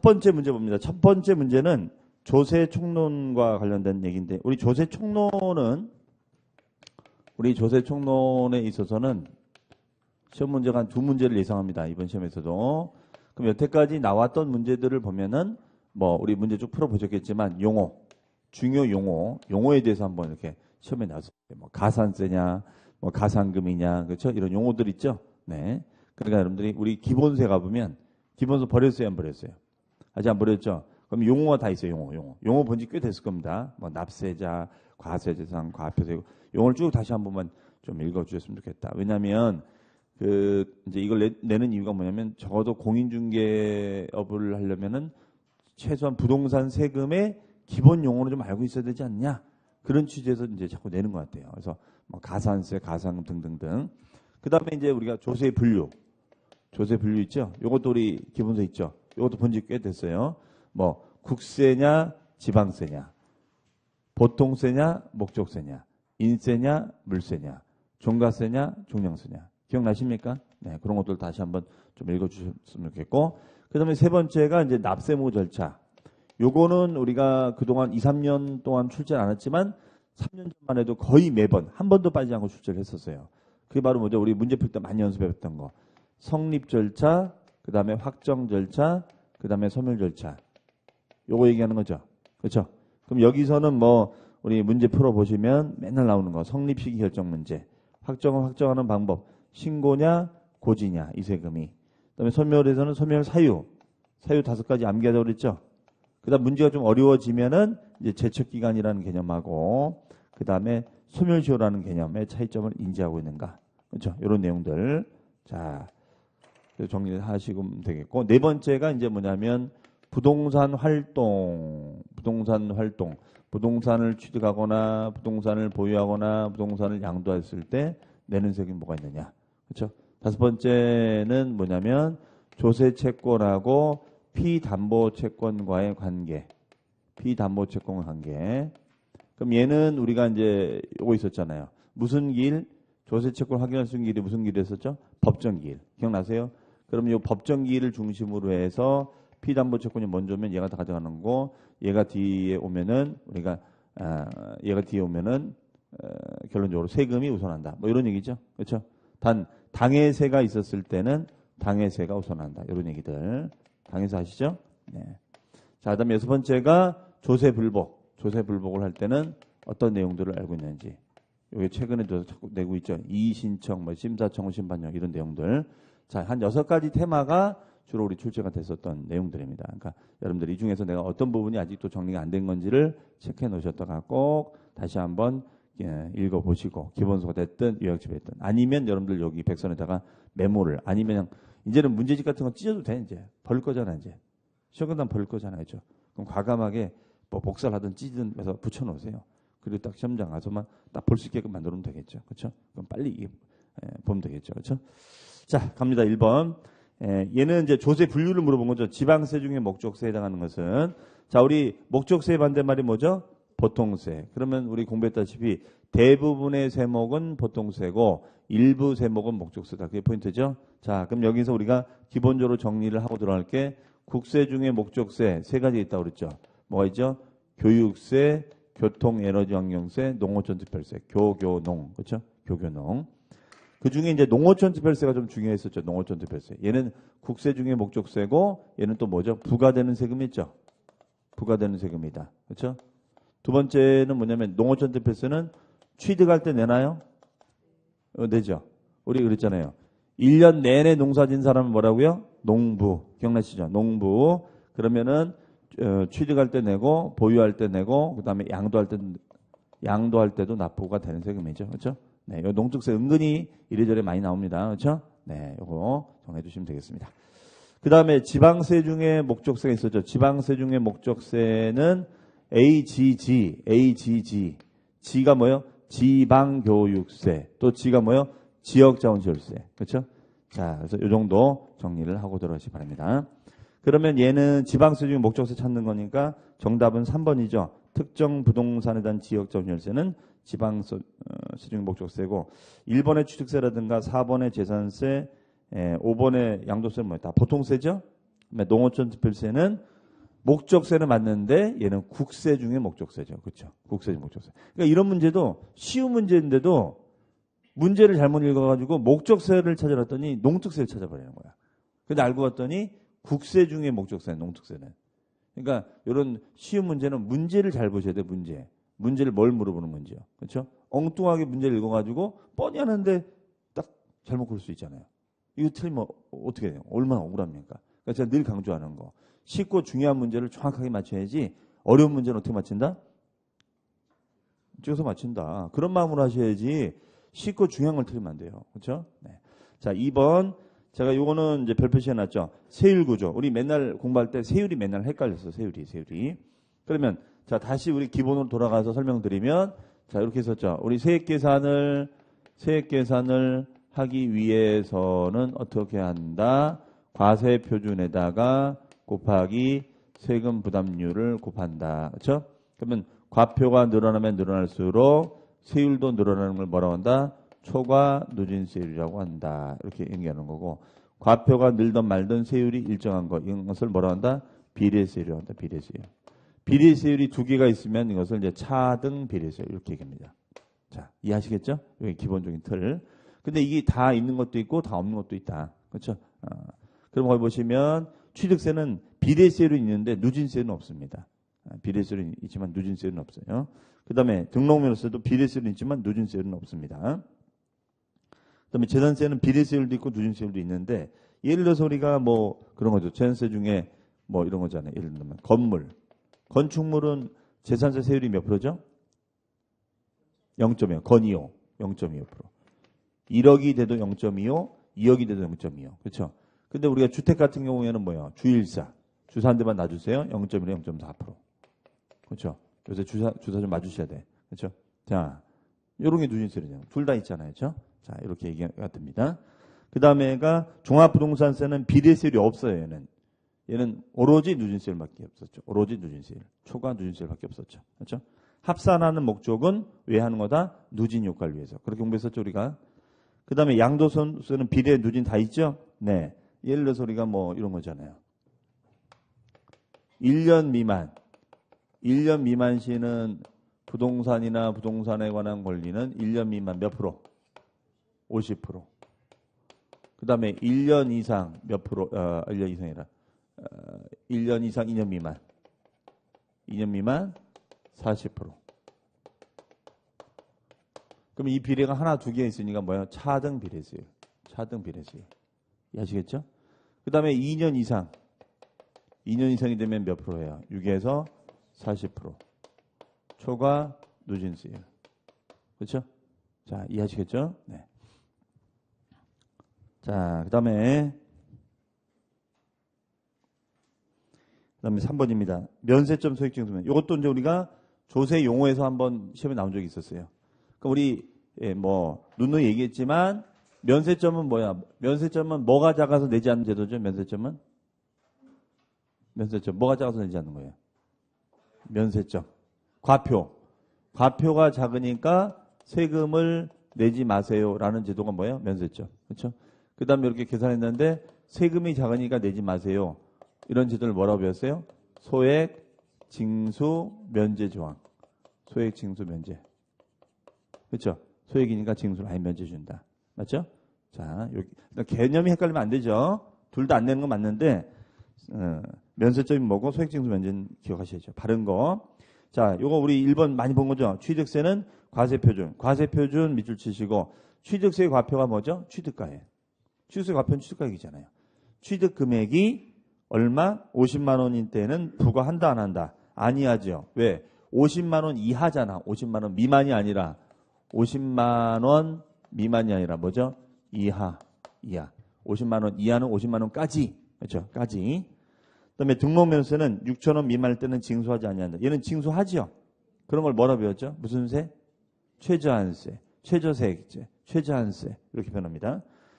첫 번째 문제 봅니다. 첫 번째 문제는 조세 총론과 관련된 얘기인데 우리 조세 총론은 우리 조세 총론에 있어서는 시험 문제가 한 두 문제를 예상합니다. 이번 시험에서도. 그럼 여태까지 나왔던 문제들을 보면은 뭐 우리 문제 쭉 풀어보셨겠지만 용어, 중요 용어, 용어에 대해서 한번 이렇게 시험에 나왔어요. 뭐 가산세냐, 뭐 가산금이냐, 그렇죠? 이런 용어들 있죠. 네. 그러니까 여러분들이 우리 기본세 가보면 기본서 버렸어요, 안 버렸어요? 아직 안 버렸죠? 그럼 용어가 다 있어요, 용어, 용어. 용어 본 지 꽤 됐을 겁니다. 뭐 납세자, 과세재산, 과표세 용어를 쭉 다시 한 번만 좀 읽어주셨으면 좋겠다. 왜냐하면 그 이제 이걸 내, 는 이유가 뭐냐면 적어도 공인중개업을 하려면은 최소한 부동산 세금의 기본 용어를 좀 알고 있어야 되지 않냐 그런 취지에서 이제 자꾸 내는 것 같아요. 그래서 뭐 가산세, 가상금 등등등. 그 다음에 이제 우리가 조세 분류, 조세 분류 있죠. 요것도 우리 기본서 있죠. 요것도 본 지 꽤 됐어요. 뭐 국세냐, 지방세냐, 보통세냐, 목적세냐, 인세냐, 물세냐, 종가세냐, 종량세냐. 기억나십니까? 네, 그런 것들 다시 한번 좀 읽어주셨으면 좋겠고. 그 다음에 세 번째가 이제 납세무 절차. 요거는 우리가 그동안 2, 3년 동안 출제를 안 했지만 3년 전만 해도 거의 매번 한 번도 빠지지 않고 출제를 했었어요. 그게 바로 뭐죠? 우리 문제 풀 때 많이 연습해봤던 거. 성립 절차, 그 다음에 확정 절차, 그 다음에 소멸 절차. 요거 얘기하는 거죠. 그렇죠? 그럼 여기서는 뭐 우리 문제 풀어 보시면 맨날 나오는 거. 성립 시기 결정 문제. 확정을 확정하는 방법. 신고냐 고지냐 이 세금이 그다음에 소멸에서는 소멸 사유 사유 다섯 가지 암기하자고 그랬죠. 그다음 문제가 좀 어려워지면은 이제 제척 기간이라는 개념하고 그다음에 소멸시효라는 개념의 차이점을 인지하고 있는가 그렇죠. 이런 내용들 자 정리를 하시면 되겠고 네 번째가 이제 뭐냐면 부동산 활동 부동산 활동 부동산을 취득하거나 부동산을 보유하거나 부동산을 양도했을 때 내는 세금이 뭐가 있느냐 그렇죠? 다섯 번째는 뭐냐면 조세 채권하고 피담보 채권과의 관계. 피담보 채권 관계. 그럼 얘는 우리가 이제 요거 있었잖아요. 무슨 길? 조세 채권 확인할 수 있는 길이 무슨 길이었었죠? 법정 길. 기억나세요? 그럼 이 법정길을 중심으로 해서 피담보 채권이 먼저 오면 얘가 다 가져가는 거, 얘가 뒤에 오면은 우리가 아, 얘가 뒤에 오면은 어, 결론적으로 세금이 우선한다. 뭐 이런 얘기죠. 그렇죠? 단 당해세가 있었을 때는 당해세가 우선한다. 이런 얘기들. 당해세 아시죠? 네. 자, 그다음에 여섯 번째가 조세 불복. 조세 불복을 할 때는 어떤 내용들을 알고 있는지. 여기 최근에 도 자꾸 내고 있죠. 이의 신청, 뭐 심사청, 심판령 이런 내용들. 자, 한 여섯 가지 테마가 주로 우리 출제가 됐었던 내용들입니다. 그러니까 여러분들 이 중에서 내가 어떤 부분이 아직도 정리가 안 된 건지를 체크해 놓으셨다가 꼭 다시 한번 예, 읽어보시고 기본소가 됐든 요약집이 됐든 아니면 여러분들 여기 백선에다가 메모를 아니면 이제는 문제집 같은 건 찢어도 돼 이제. 버릴 거잖아 이제. 시험 끝나면 버릴 거잖아요 그죠? 그럼 과감하게 뭐 복사를 하든 찢든 해서 붙여놓으세요. 그리고 딱 시험장 가서만 딱 볼 수 있게끔 만들면 되겠죠. 그렇죠 그럼 빨리 예, 보면 되겠죠. 그렇죠 자 갑니다 1번 예, 얘는 이제 조세 분류를 물어본 거죠 지방세 중에 목적세에 해당하는 것은 자 우리 목적세의 반대말이 뭐죠 보통세. 그러면 우리 공부했다시피 대부분의 세목은 보통세고 일부 세목은 목적세다. 그게 포인트죠. 자, 그럼 여기서 우리가 기본적으로 정리를 하고 들어갈 게. 국세 중에 목적세 세 가지 있다고 그랬죠. 뭐가 있죠? 교육세, 교통 에너지 환경세, 농어촌 특별세, 교교농, 그렇죠? 교교농. 그 중에 이제 농어촌 특별세가 좀 중요했었죠. 농어촌 특별세. 얘는 국세 중에 목적세고 얘는 또 뭐죠? 부과되는 세금이 있죠. 부과되는 세금이다. 그렇죠? 두 번째는 뭐냐면 농어촌 대표세는 취득할 때 내나요? 어, 내죠. 우리 그랬잖아요. 1년 내내 농사 진 사람은 뭐라고요? 농부. 기억나시죠? 농부. 그러면은 어, 취득할 때 내고 보유할 때 내고 그다음에 양도할 때 양도할 때도 납부가 되는 세금이죠. 그렇죠? 네, 요 농특세 은근히 이래저래 많이 나옵니다. 그렇죠? 네, 요거 정해 주시면 되겠습니다. 그다음에 지방세 중에 목적세가 있었죠. 지방세 중에 목적세는 AGG, AGG. G가 뭐요? 지방교육세. 또 G가 뭐요? 지역자원시설세. 그렇죠? 자, 그래서 이 정도 정리를 하고 들어가시 바랍니다. 그러면 얘는 지방세 중에 목적세 찾는 거니까 정답은 3번이죠. 특정 부동산에 대한 지역자원시설세는 지방세 어, 중에 목적세고 1번의 취득세라든가 4번의 재산세, 5번의 양도세는 뭐다 보통세죠? 농어촌 특별세는 목적세는 맞는데 얘는 국세 중에 목적세죠. 그렇죠? 국세 중 목적세. 그러니까 이런 문제도 쉬운 문제인데도 문제를 잘못 읽어가지고 목적세를 찾아봤더니 농특세를 찾아버리는 거야. 근데 알고 봤더니 국세 중에 목적세, 농특세는. 그러니까 이런 쉬운 문제는 문제를 잘 보셔야 돼. 문제. 문제를 뭘 물어보는 문제요. 그렇죠? 엉뚱하게 문제를 읽어가지고 뻔히 하는데 딱 잘못 고를 수 있잖아요. 이거 틀리면 어떻게 돼요? 얼마나 억울합니까? 그러니까 제가 늘 강조하는 거. 쉽고 중요한 문제를 정확하게 맞춰야지 어려운 문제는 어떻게 맞춘다? 찍어서 맞춘다. 그런 마음으로 하셔야지 쉽고 중요한 걸 틀리면 안 돼요. 그렇죠? 네. 자, 2번. 제가 요거는 이제 별표시 해 놨죠. 세율 구조. 우리 맨날 공부할 때 세율이 맨날 헷갈렸어. 세율이, 세율이. 그러면 자, 다시 우리 기본으로 돌아가서 설명드리면 자, 이렇게 했었죠. 우리 세액 계산을 세액 계산을 하기 위해서는 어떻게 한다? 과세 표준에다가 곱하기 세금 부담률을 곱한다. 그렇죠? 그러면 과표가 늘어나면 늘어날수록 세율도 늘어나는 걸 뭐라고 한다? 초과 누진세율이라고 한다. 이렇게 얘기하는 거고 과표가 늘던 말던 세율이 일정한 것 이것을 뭐라고 한다? 비례세율이라고 한다. 비례세율. 비례세율이 두 개가 있으면 이것을 이제 차등 비례세율 이렇게 얘기합니다. 자, 이해하시겠죠? 여기 기본적인 틀. 근데 이게 다 있는 것도 있고 다 없는 것도 있다. 그렇죠? 어. 그럼 거기 보시면 취득세는 비례세율은 있는데 누진세율은 없습니다. 아, 비례세율은 있지만 누진세율은 없어요. 그 다음에 등록면허세도 비례세율은 있지만 누진세율은 없습니다. 그 다음에 재산세는 비례세율도 있고 누진세율도 있는데 예를 들어서 우리가 뭐 그런 거죠. 재산세 중에 뭐 이런 거잖아요. 예를 들면 건물. 건축물은 재산세 세율이 몇 프로죠? 0.25. 건이요. 0.25%. 1억이 돼도 0.25, 2억이 돼도 0.25. 그렇죠? 근데 우리가 주택 같은 경우에는 뭐야? 주일사. 주사 한 대만 놔주세요. 0.1에 0.4%. 그렇죠? 요새 주사, 주사 좀 맞으셔야 돼. 그렇죠? 자, 요런 게 누진세율이죠. 둘다 있잖아요. 그렇죠? 자, 이렇게 얘기가 됩니다. 그 다음에가 종합부동산세는 비례세율이 없어요. 얘는. 얘는 오로지 누진세율밖에 없었죠. 오로지 누진세율. 초과 누진세율밖에 없었죠. 그렇죠? 합산하는 목적은 왜 하는 거다? 누진 효과를 위해서. 그렇게 공부했었죠, 우리가. 그 다음에 양도소는 비례 누진 다 있죠? 네. 예를 들어서 우리가 뭐 이런 거잖아요. 1년 미만. 1년 미만 시는 부동산이나 부동산에 관한 권리는 1년 미만 몇 프로? 50%. 그 다음에 1년 이상 몇 프로, 어, 1년 이상이라. 어, 1년 이상 2년 미만. 2년 미만 40%. 그럼 이 비례가 하나, 두 개 있으니까 뭐예요? 차등 비례세율. 차등 비례세율. 이해하시겠죠? 그 다음에 2년 이상. 2년 이상이 되면 몇 프로예요? 6에서 40%. 초과 누진세율. 그렇죠? 자, 이해하시겠죠? 네. 자, 그 다음에 그 다음에 3번입니다. 면세점 소액증수면. 이것도 이제 우리가 조세 용어에서 한번 시험에 나온 적이 있었어요. 그러니까 우리 예, 뭐 누누이 얘기했지만 면세점은 뭐야? 면세점은 뭐가 작아서 내지 않는 제도죠? 면세점은 면세점 뭐가 작아서 내지 않는 거예요? 면세점 과표 과표가 작으니까 세금을 내지 마세요라는 제도가 뭐예요? 면세점 그렇죠? 그 다음에 이렇게 계산했는데 세금이 작으니까 내지 마세요. 이런 제도를 뭐라고 배웠어요? 소액 징수 면제 조항. 소액 징수 면제. 그렇죠? 소액이니까 징수를 아예 면제 준다. 맞죠? 자, 여기 개념이 헷갈리면 안 되죠. 둘 다안 내는 건 맞는데 어, 면세점이 뭐고 소액 징수 면제는 기억하셔야죠. 바른 거. 자, 요거 우리 1번 많이 본 거죠. 취득세는 과세 표준. 과세 표준 밑줄 치시고 취득세 과표가 뭐죠? 취득가예요. 취득세 과표는 취득가액이잖아요. 취득 금액이 얼마? 50만 원인 때는 부과한다 안 한다? 아니하죠. 왜? 50만 원 이하잖아. 50만 원 미만이 아니라 50만 원 미만이 아니라 뭐죠? 이하, 이하. 50만 원 이하는 50만 원까지. 그렇죠? 까지. 그다음에 등록 면세는 6천 원 미만일 때는 징수하지 아니한다. 얘는 징수하지요. 그런 걸 뭐라 배웠죠? 무슨 세? 최저한세, 최저세액제, 최저한세 이렇게 표현합니다.